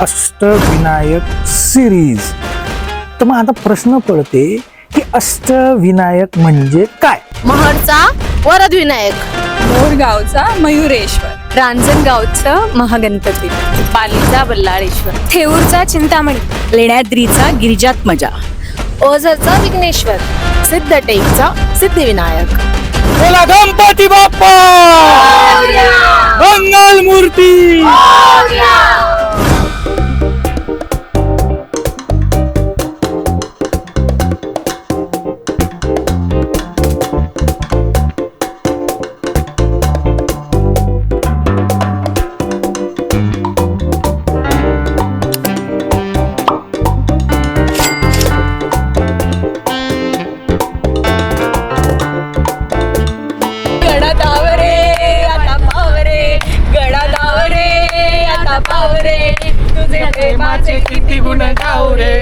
Ashtavinayak series तर मग आता प्रश्न पडते की अष्टविनायक म्हणजे काय? महडचा वरद विनायक मोरगावचा मयुरेश्वर. रांजणगावचं महागणपती. पालीचा बल्लाळेश्वर. थेऊरचा चिंतामणी. लेण्याद्रीचा गिरिजात मजा. ओझरचा विघ्नेश्वर. सिद्धटेकचा सिद्धिविनायक. बोला गणपती बाप्पा! आता पावरे तुझे प्रेमाचे किती गुण गावरे.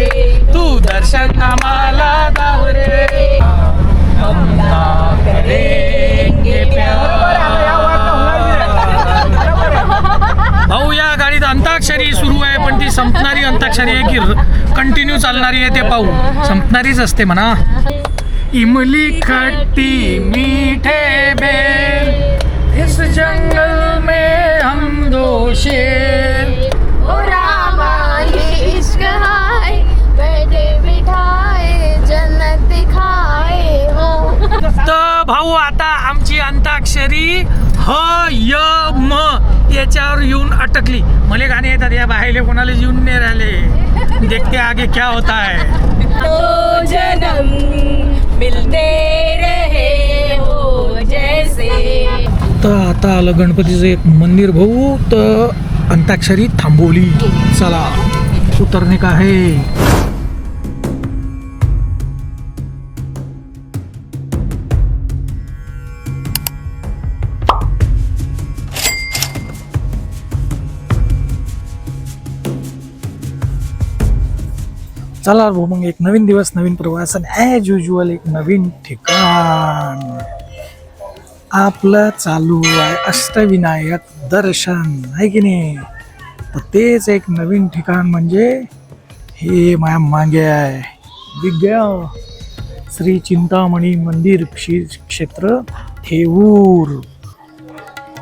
तू दर्शन आम्हाला दावरे भाऊ या गाडीत अंताक्षरी सुरू आहे पण ती संपणारी अंताक्षरी आहे की कंटिन्यू चालणारी आहे ते पाहू. संपणारीच असते म्हणा. इमली खट्टी मीठे बेर इस जंगल में हम दो शेर। इश्क हाय बैठे बिठाए जन्नत दिखाए हो। तर भाऊ आता आमची अंताक्षरी ह य म याच्यावर येऊन अटकली. मला गाणे येतात या बाहेर कोणाला येऊन नाही राहिले. देखते आगे क्या होता है. तो जन्म मिलते रहे हो जैसे। तर आता आलं गणपतीचं एक मंदिर भाऊ तर अंताक्षरी थांबवली. चला उतरणे का आहे? चला भाऊ मग एक नवीन दिवस नवीन प्रवास आणि ॲज युजल एक नवीन ठिकाण. आपलं चालू आहे अष्टविनायक दर्शन आहे की नाही? तर तेच एक नवीन ठिकाण म्हणजे हे माया मागे आहे. विज्ञा श्री चिंतामणी मंदिर श्री क्षेत्र थेऊर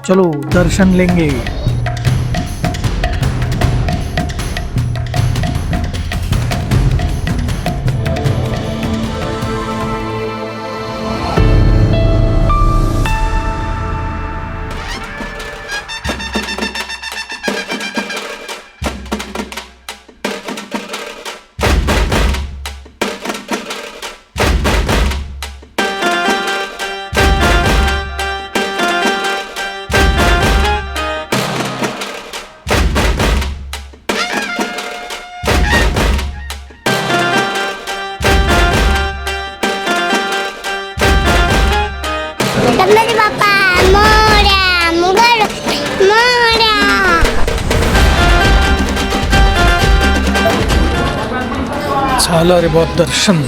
चलो दर्शन लेंगे. झालं रे बा दर्शन.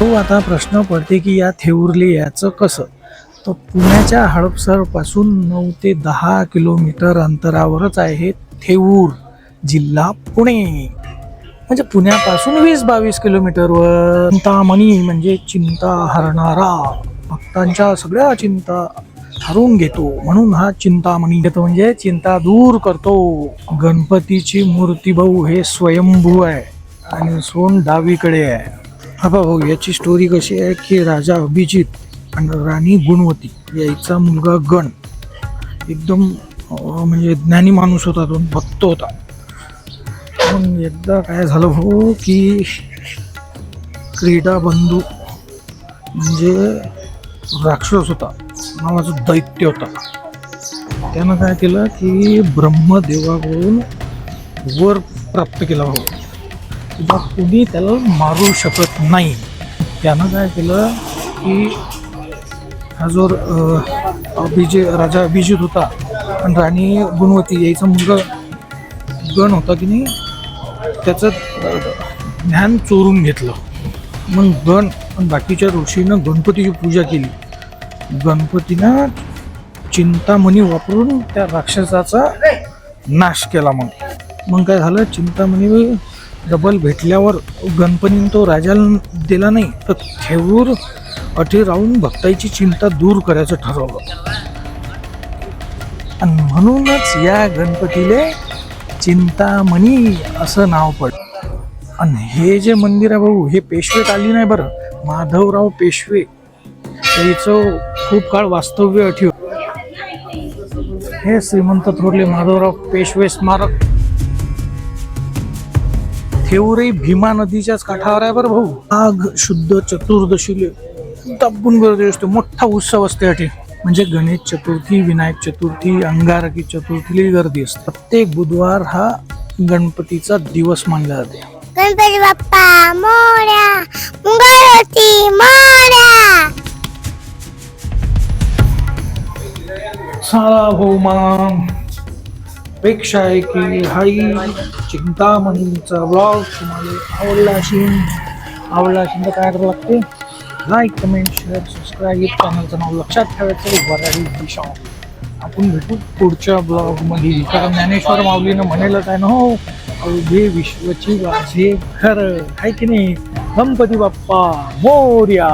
तो आता प्रश्न पडते की या थेऊरले याचं कसं? तर पुण्याच्या हडपसरपासून नऊ ते दहा किलोमीटर अंतरावरच आहे थेऊर जिल्हा पुणे. म्हणजे पुण्यापासून वीस बावीस किलोमीटरवर. चिंतामणी म्हणजे चिंता हरणारा. भक्तांच्या सगळ्या चिंता हरून घेतो. म्हणून हा चिंतामणी घेतो म्हणजे चिंता दूर करतो. गणपतीची मूर्ती भाऊ हे स्वयंभू आहे आणि सोन डावीकडे आहे. हा भाऊ याची स्टोरी कशी आहे की राजा अभिजित आणि राणी गुणवती. याचा मुलगा गण. एकदम म्हणजे ज्ञानी माणूस होता तो भक्त होता. पण एकदा काय झालं हो की क्रीडा बंधू म्हणजे राक्षस होता नावाचा दैत्य होता. त्यानं काय केलं की ब्रह्मदेवाकडून वर प्राप्त केला भाऊ हो. किंवा कुणी त्याला मारू शकत नाही. त्यानं काय केलं की हा जो अभिजे राजा अभिजित होता. आणि राणी गुणवती यायचा मुलगा गण होता की नाही त्याचं ज्ञान चोरून घेतलं. मग गण आणि बाकीच्या ऋषीनं गणपतीची पूजा केली. गणपतीनं चिंतामणी वापरून त्या राक्षसाचा नाश केला मग. मग काय झालं? चिंतामणी डबल भेटल्यावर गणपतीनं तो राजाला दिला नाही तर थेऊर अटी राहून भक्ताईची चिंता दूर करायचं ठरवलं. आणि म्हणूनच या गणपतीले चिंतामणी असं नाव पड आणि हे जे मंदिर आहे भाऊ हे पेशवे काली नाही बरं माधवराव पेशवे. त्याचं खूप काळ वास्तव्य अठीव हे श्रीमंत थोरले माधवराव पेशवे स्मारक. थेऊरही भीमा नदीच्याच काठावर आहे बरं भाऊ. आग शुद्ध चतुर्दशीले. दाबून गर्दी असते. मोठा उत्सव असते अटे म्हणजे गणेश चतुर्थी विनायक चतुर्थी अंगारकी चतुर्थीला गर्दी असते. प्रत्येक बुधवार हा गणपतीचा दिवस मानला जाते. गणपती बाप्पा मोर्या मंगळवती मोर्या. सारा भाऊ मग अपेक्षा आहे की हाही चिंतामणीचा ब्लॉग तुम्हाला आवडला असेल. आवडला असेल तर काय करावं लागते? लाईक कमेंट शेअर सबस्क्राईब चॅनलचं नाव लक्षात ठेवायचं वराडी दिशा आपण भेटू पुढच्या ब्लॉगमध्ये कारण ज्ञानेश्वर माऊलीनं म्हणेलच आहे ना हो अवघे विश्वची वाझे खरं आहे की नाही? गणपती बाप्पा मोर्या.